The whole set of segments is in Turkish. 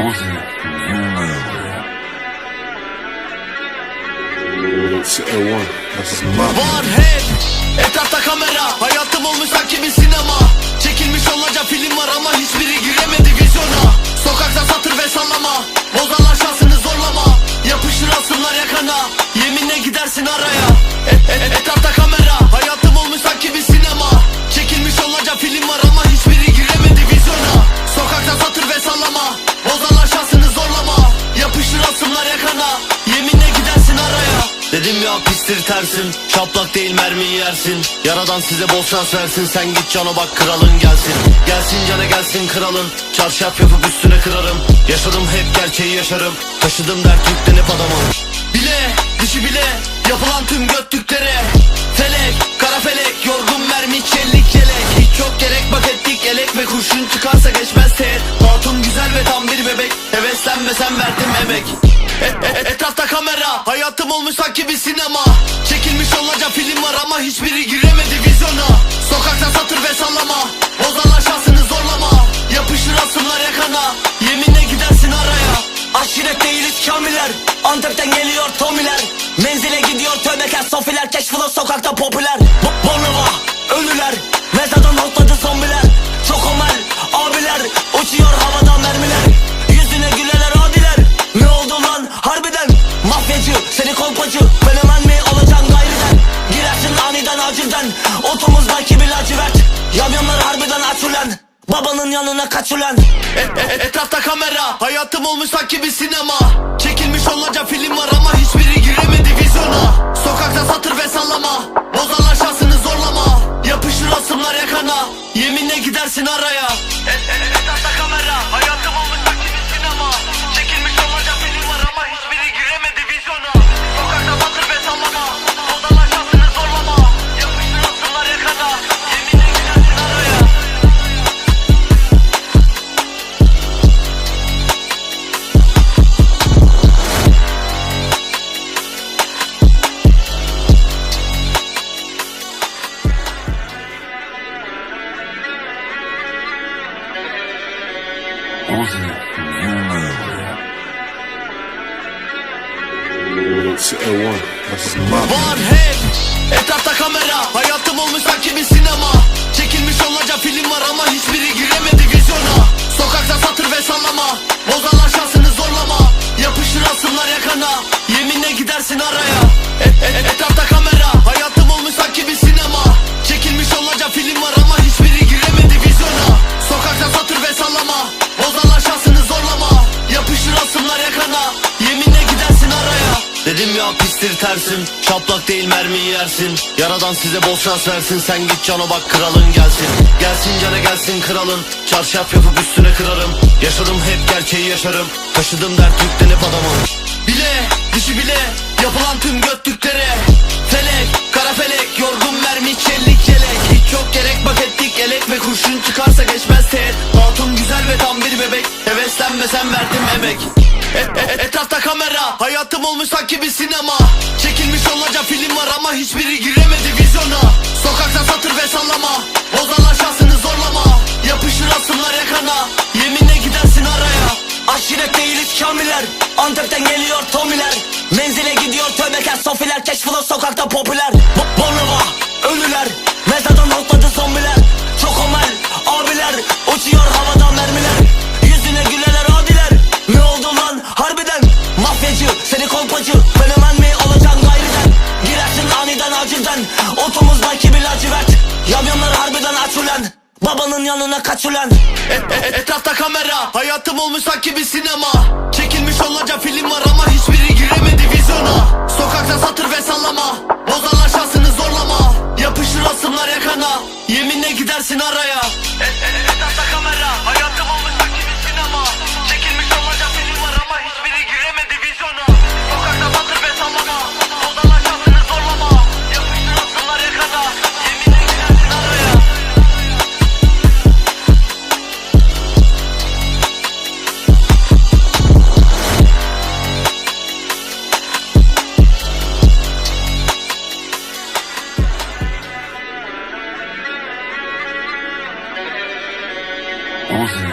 It's A1. That's my Var hep Etrafta kamera. Hayatım olmuş sanki bir sinema. Çekilmiş onlarca film var ama hiçbiri giremedi vizyona. Sokakta satır ve sallama. Bozarlar şansını zorlama. Yapışır asımlar yakana. Yeminle gidersin araya Dedim ya pistir tersin Şaplak değil mermiyi yersin. Yaradan size bol şans versin Sen git cana bak kralın gelsin. Gelsin cana gelsin kralın Çarşaf yapıp üstüne kırarım. Yaşadım hep gerçeği yaşarım Taşıdım dert yüklenip adamım Bile dişi bile Yapılan tüm göktüklere Felek kara felek Yorgun mermi çellik yelek. Hiç çok gerek bak ettik elek Ve kurşun çıkarsa geçmez teğet. Hatun güzel ve tam bir bebek Heveslenmesen verdim emek. E- e- Etrafta kamera Hayatım olmuş sanki bir sinema. Çekilmiş onlarca film var ama hiçbiri giremedi vizyona. Sokakta satır ve sallama Bozarlar Kamiller Antep'ten geliyor Tomiler. Menzile gidiyor tövbekar sofiler Keşfıla sokakta popüler. Bo- Bornova ölüler Mezardan hotladı zombiler. Çok omel abiler Uçuyor havada mermiler. Yüzüne güleler adiler Ne oldu lan? Harbiden Mafyacı seni kolpacı. Fenomen mi olacaksın gayriden? Girersin aniden acilden. Otomuzdaki bir lacivert Yamyamlar harbiden aç ulan Babanın yanına kaç ulan? E, Etrafta kamera. Hayatım olmuş sanki bir sinema. Çekilmiş onlarca film var ama hiçbiri giremedi vizyona It's A1. That's my Var hep Etrafta kamera Hayatım olmuş sanki bir sinema Çekilmiş onlarca film var ama hiçbiri giremedi Şaplak değil mermiyi yersin. Yaradan size bol şans versin. Sen git cana bak kralın gelsin. Gelsin cana gelsin kralın. Çarşaf yapıp üstüne kırarım. Yaşadım hep gerçeği yaşarım. Taşıdım dert yüklenip adamım Bile dişi bile Yapılan tüm göktüklere Felek kara felek Yorgun mermi çellik yelek. Hiç çok gerek bak ettik elek Ve kurşun çıkarsa geçmez teğet. Hatun güzel ve tam bir bebek Heveslenmesen verdim emek. E- e- Etrafta kamera Hayatım olmuş sanki bir sinema. Çekilmiş onlarca film var ama hiçbiri giremedi vizyona. Sokakta satır ve sallama Bozarlar şansını zorlama. Yapışır asımlar yakana Yeminle gidersin araya. Aşiret değiliz kamiller Antep'ten geliyor Tomiler. Menzile gidiyor tövbekar sofiler Keşfıla sokakta popüler. Bo- Bornova ölüler Babanın yanına kaç ulan? E, Etrafta kamera Hayatım olmuş sanki bir sinema. Çekilmiş onlarca film var ama hiçbiri giremedi vizyona. Sokakta satır ve sallama Bozarlar şansını zorlama. Yapışır asımlar yakana Yeminle gidersin araya. E, Etrafta Kuzi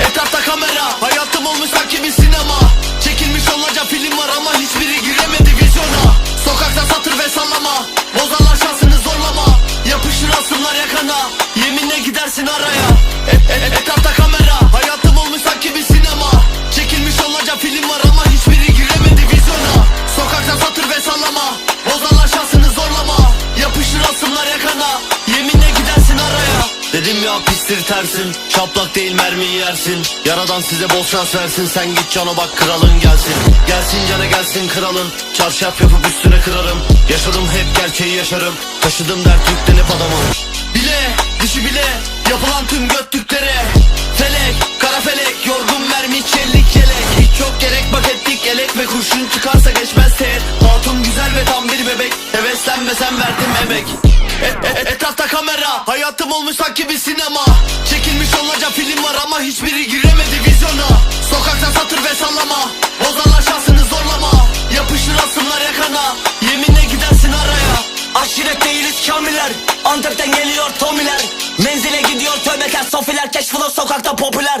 Etrafta kamera. Hayatım olmuş sanki bir sinema. Çekilmiş onlarca film var ama hiçbiri giremedi vizyona. Sokakta satır ve sallama. Bozarlar şansını zorlama. Yapışır asımlar yakana. Yeminle gidersin araya. Et, et, Etrafta kamera. Hayatım olmuş sanki bir sinema. Çekilmiş onlarca film var ama hiçbiri giremedi vizyona. Sokakta satır ve sallama. Bozarlar şansını zorlama. Yapışır asımlar yakana. Yeminle gidersin araya. Dedim ya pistir tersin. Şaplak değil mermiyi yersin. Yaradan size bol şans versin. Sen git cana bak kralın gelsin. Gelsin cana gelsin kralın. Çarşaf yapıp üstüne kırarım. Yaşadım hep gerçeği yaşarım. Taşıdım dert yüklenip adamım Bile dişi bile Yapılan tüm göttüklere Felek kara felek Yorgun mermi çellik yelek. Hiç yok gerek bak ettik elek Ve kurşun çıkarsa geçmez teğet. Hatun güzel ve tam bir bebek. Heveslenmesen verdim emek. E, e, Etrafta kamera Hayatım olmuş sanki bir sinema. Çekilmiş onlarca film var ama hiçbiri giremedi vizyona. Sokakta satır ve sallama Bozarlar şansını zorlama. Yapışır asımlar yakana Yeminle gidersin araya. Aşiret değiliz kamiller Antep'ten geliyor Tomiler. Menzile gidiyor tövbekar sofiler Keşfolo sokakta popüler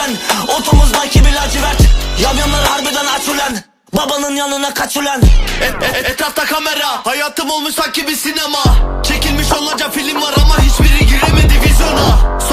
acilden Otumuzdaki bir lacivert. Yamyamlar harbiden aç ulan Babanın yanına kaç ulan E- e- Etrafta kamera. Hayatım olmuş sanki bir sinema. Çekilmiş onlarca film var ama hiçbiri giremedi vizyona. Sokak